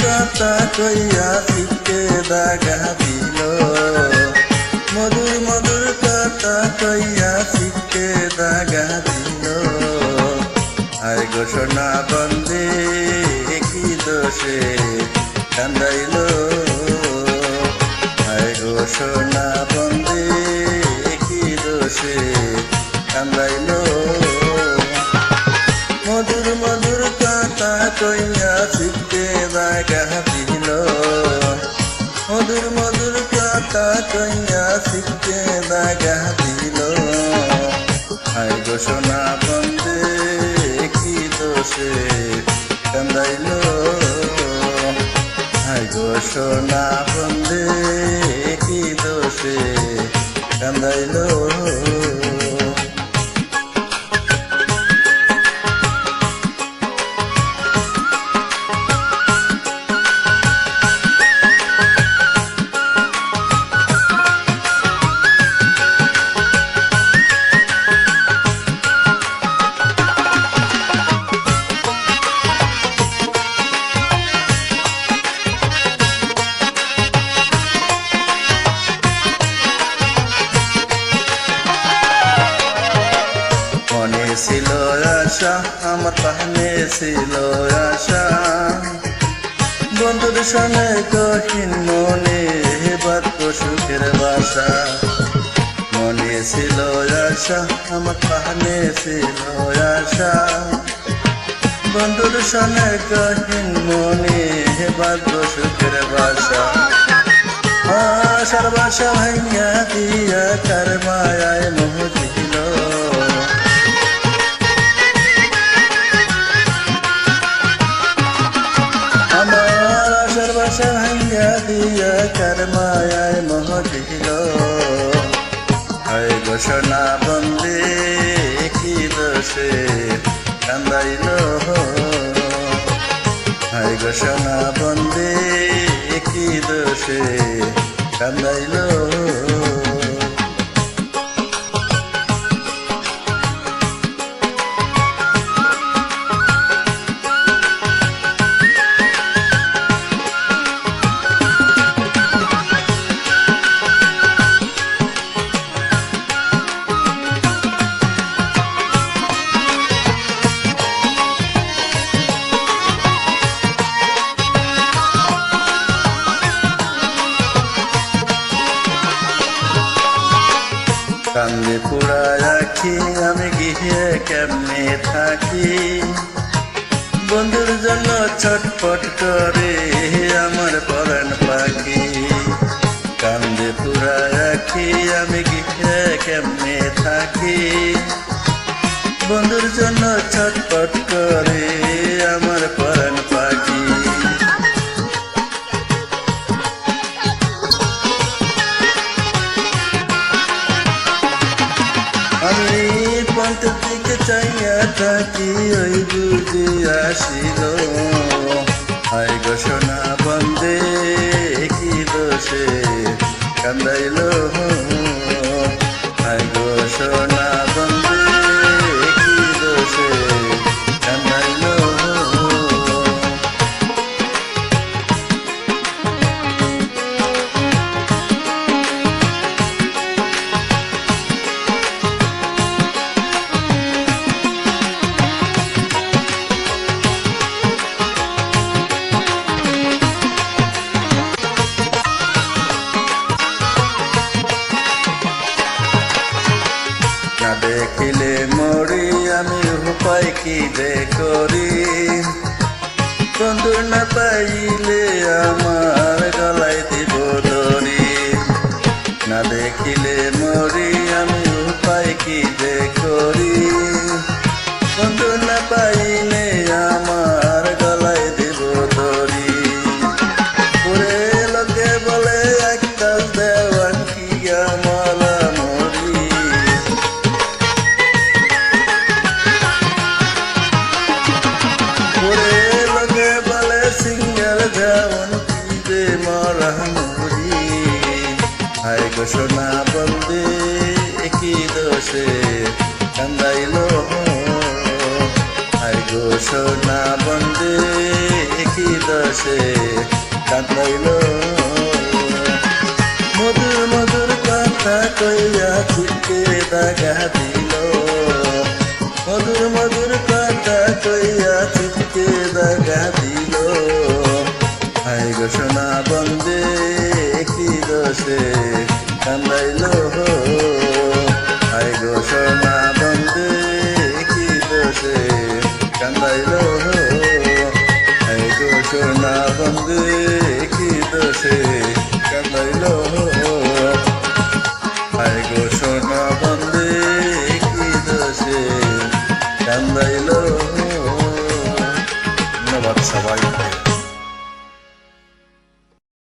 কথা কইয়া শিখে দাগা দিল। মধুর মধুর কথা কইয়া শিখে দাগা দিল। আয় ঘোষণা বন্দে, কি দোষে কান্দাইল? আয় ঘোষণা মধুর মধুর কথা কইয়া শিখতে দাগা দিল। আর ঘোষণা বন্ধে, কি দোষে কান্দাইল? আর ঘোষণা বন্ধে, কি দোষে কান্দাইল? ছিল আশা, আমার পাহনে ছিল আশা। বন্ধুর সঙ্গে কহিন মনে হেবার সুখের বাসা। মনে ছিল আশা, আমার পাহনে ছিল আশা। বন্ধুর সঙ্গে কহিন মনে হেবার সুখের বাসা। আশার বাসা ভাইয়া দিয়া কার মায়ায় মোহ দিল। ঘোষণা বন্দে কি দোষে কান্দাইল। রাখি আমি গিয়ে কেমনে থাকি? বন্ধুর জন্য ছটফট করে আমার পরাণ পাখি। কান্দে পুরা রাখি আমি গিয়ে কেমনে থাকি? বন্ধুর জন্য ছটফট করে ওই বুঝে আসিল। হাই ঘোষণা বন্দে কি দোষে কান্দাইল। হাই ঘোষণা দেখিলে মরি, আমি উপায় কি দে করি? বন্ধু না পাইলে আমার গলায় দিব দরি না দেখিলে মরি, আমি উপায় কি দে করি? বন্ধু না পাইলে হায় ঘোষণা বন্দে কি দোষে কান্দাইল হায় ঘোষণা বন্দে কি দোষে কাঁদাইল মধুর মধুর কথা কইয়া চিকে দাগা দিল। মধুর মধুর কথা কইয়া চিকে দাগা দিল। গো সোনা বন্দে কি দোষে কান্দাইল হাই গো সোনা বন্দে কি দোষে? কান্দাইল হাই গো সোনা বন্দে কি দোষে? কান্দাইল হাই গো সোনা বন্দে কি সবাই